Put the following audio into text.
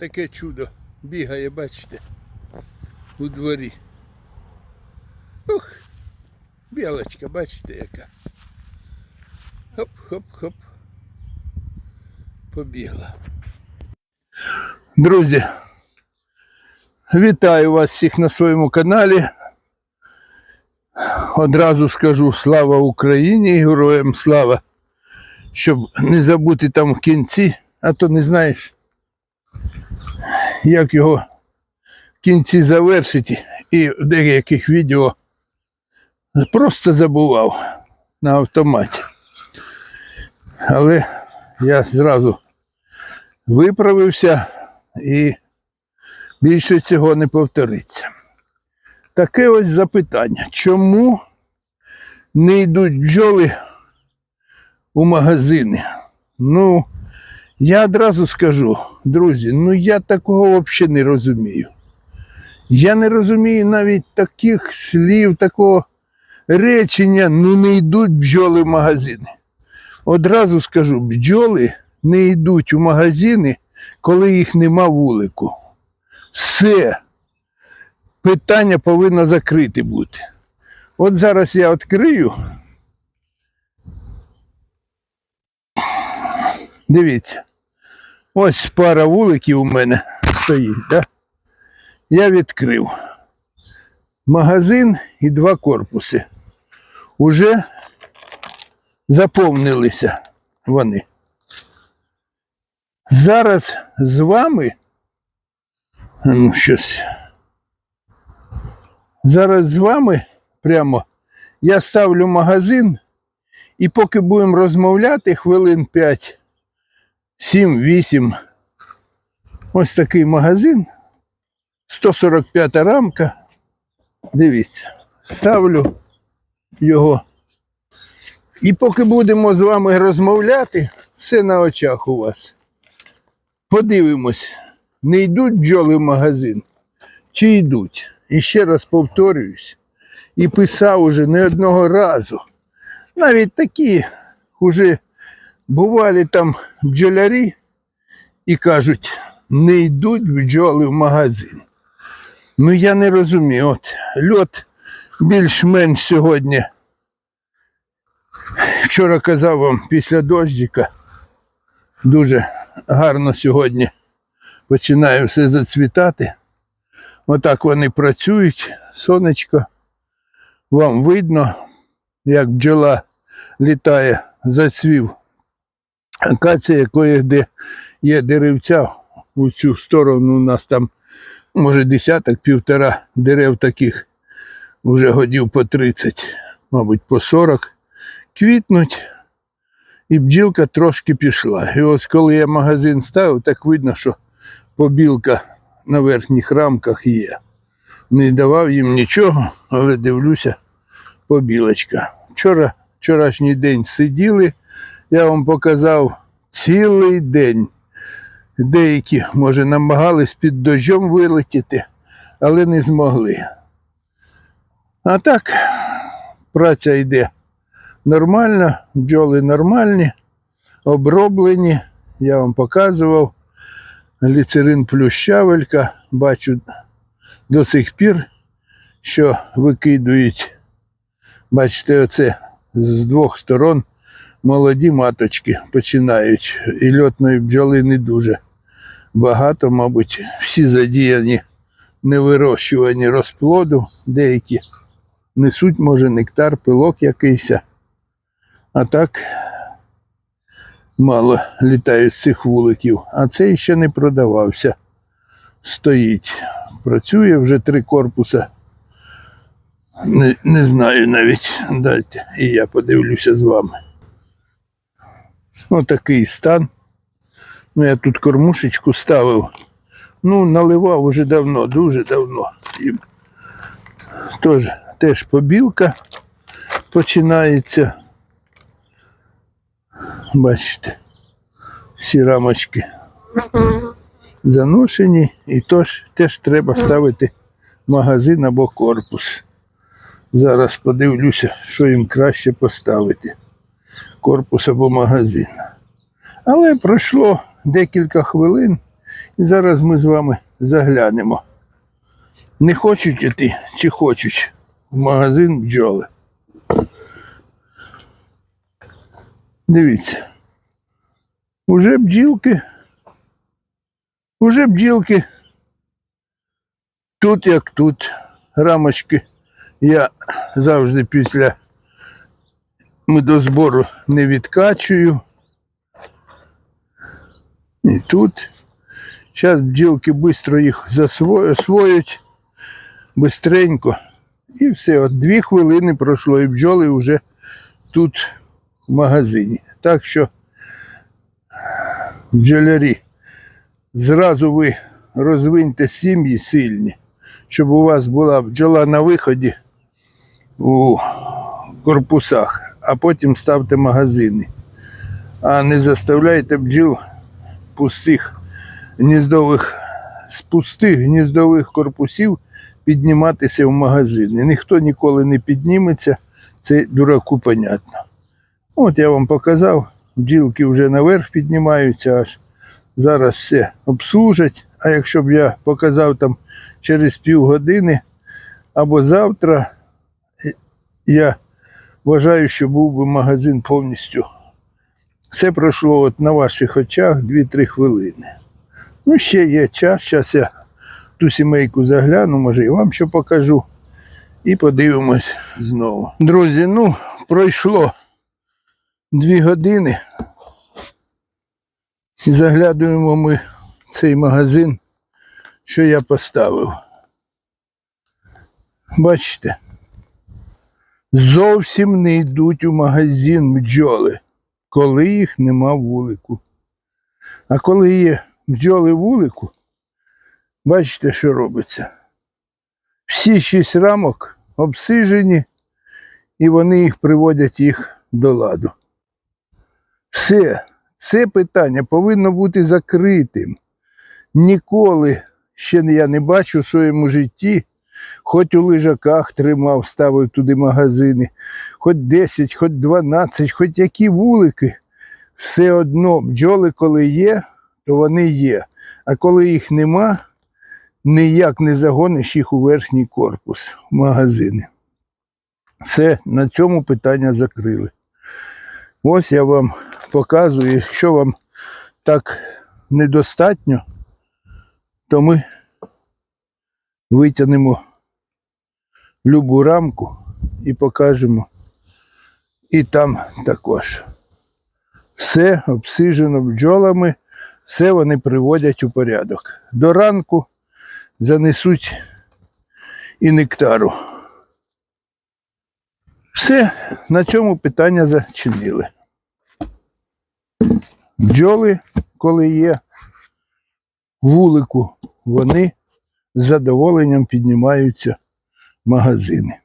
таке чудо бігає, бачите, у дворі. Ух, білочка, бачите яка. Хоп-хоп-хоп. Побігла. Друзі, вітаю вас всіх на своєму каналі. Одразу скажу слава Україні, героям слава, щоб не забути там в кінці, а то не знаєш, як його в кінці завершити. І в деяких відео просто забував на автоматі. Але я зразу виправився і більше цього не повториться. Таке ось запитання. Чому не йдуть бджоли у магазини? Ну, я одразу скажу, друзі, ну я такого взагалі не розумію. Я не розумію навіть таких слів, такого речення, ну не йдуть бджоли в магазини. Одразу скажу, бджоли не йдуть у магазини, коли їх нема вулику. Все. Питання повинно закрите бути. От зараз я відкрию. Дивіться. Ось пара вуликів у мене стоїть, да? Я відкрив. Магазин і два корпуси. Уже заповнилися вони. Зараз з вами. Ну, щось. Зараз з вами прямо я ставлю магазин, і поки будемо розмовляти хвилин 5, 7, 8. Ось такий магазин. 145 рамка. Дивіться, ставлю його. І поки будемо з вами розмовляти, все на очах у вас. Подивимось, не йдуть бджоли в магазин, чи йдуть. І ще раз повторююсь, і писав уже не одного разу. Навіть такі уже бували там бджолярі і кажуть, не йдуть бджоли в магазин. Ну я не розумію. От льот більш-менш сьогодні. Вчора казав вам після дощика дуже гарно сьогодні починає все зацвітати. Отак вони працюють, сонечко. Вам видно, як бджола літає, зацвів. Акація, якої де є деревця у цю сторону у нас там, може, десяток, півтора дерев таких, вже годів по 30, мабуть, по 40, квітнуть, і бджілка трошки пішла. І ось коли я магазин ставив, так видно, що побілка на верхніх рамках є. Не давав їм нічого, але дивлюся, побілочка. Вчора, вчорашній день сиділи, я вам показав цілий день. Деякі, може, намагались під дощом вилетіти, але не змогли. А так, праця йде нормально, бджоли нормальні, оброблені. Я вам показував. Ліцерин плюс щавелька. Бачу до сих пір, що викидують, бачите, оце з двох сторон молоді маточки починають. І льотної бджоли не дуже багато, мабуть, всі задіяні невирощувані розплоду, деякі несуть, може, нектар, пилок якийсь. А так мало літають з цих вуликів, а цей ще не продавався. Стоїть. Працює вже три корпуса. Не, не знаю навіть. Дайте, і я подивлюся з вами. Отакий стан. Ну, я тут кормушечку ставив. Ну, наливав уже давно, дуже давно. І теж, теж побілка починається. Бачите, всі рамочки заношені, і тож теж треба ставити магазин або корпус. Зараз подивлюся, що їм краще поставити. Корпус або магазин. Але пройшло декілька хвилин, І зараз ми з вами заглянемо. Не хочуть іти чи хочуть в магазин бджоли. Дивіться. Уже бджілки. Уже бджілки. Тут як тут. Рамочки я завжди після медозбору не відкачую. І тут. Зараз бджілки швидко їх засвоють, бистренько. І все, от дві хвилини пройшло, і бджоли вже тут в магазині. Так що, бджолярі, зразу ви розвиньте сім'ї сильні, щоб у вас була бджола на виході у корпусах, а потім ставте магазини. А не заставляйте бджіл пустих гніздових з пустих гніздових корпусів підніматися в магазини. Ніхто ніколи не підніметься, це дураку понятно. От я вам показав, бджілки вже наверх піднімаються, аж зараз все обслужать. А якщо б я показав там через півгодини або завтра, е, я вважаю, що був би магазин повністю. Це пройшло от на ваших очах 2-3 хвилини. Ну, ще є час, зараз я ту сімейку загляну, може і вам що покажу. І подивимось знову. Друзі, ну, пройшло дві години. І заглядуємо ми цей магазин, що я поставив. Бачите? Зовсім не йдуть у магазин бджоли, коли їх нема вулику. А коли є бджоли вулику, бачите, що робиться. Всі шість рамок обсижені, і вони їх приводять їх до ладу. Все, це питання повинно бути закритим. Ніколи ще я не бачу в своєму житті, хоч у лежаках тримав, ставив туди магазини, хоч 10, хоч 12, хоч які вулики, все одно бджоли, коли є, то вони є. А коли їх нема, ніяк не загониш їх у верхній корпус в магазини. Все, на цьому питання закрили. Ось я вам показую, якщо вам так недостатньо, то ми витягнемо любу рамку і покажемо. І там також. Все обсижено бджолами, все вони приводять у порядок. До ранку занесуть і нектару. Все, на цьому питання зачинили. Бджоли, коли є вулику, вони з задоволенням піднімаються магазини.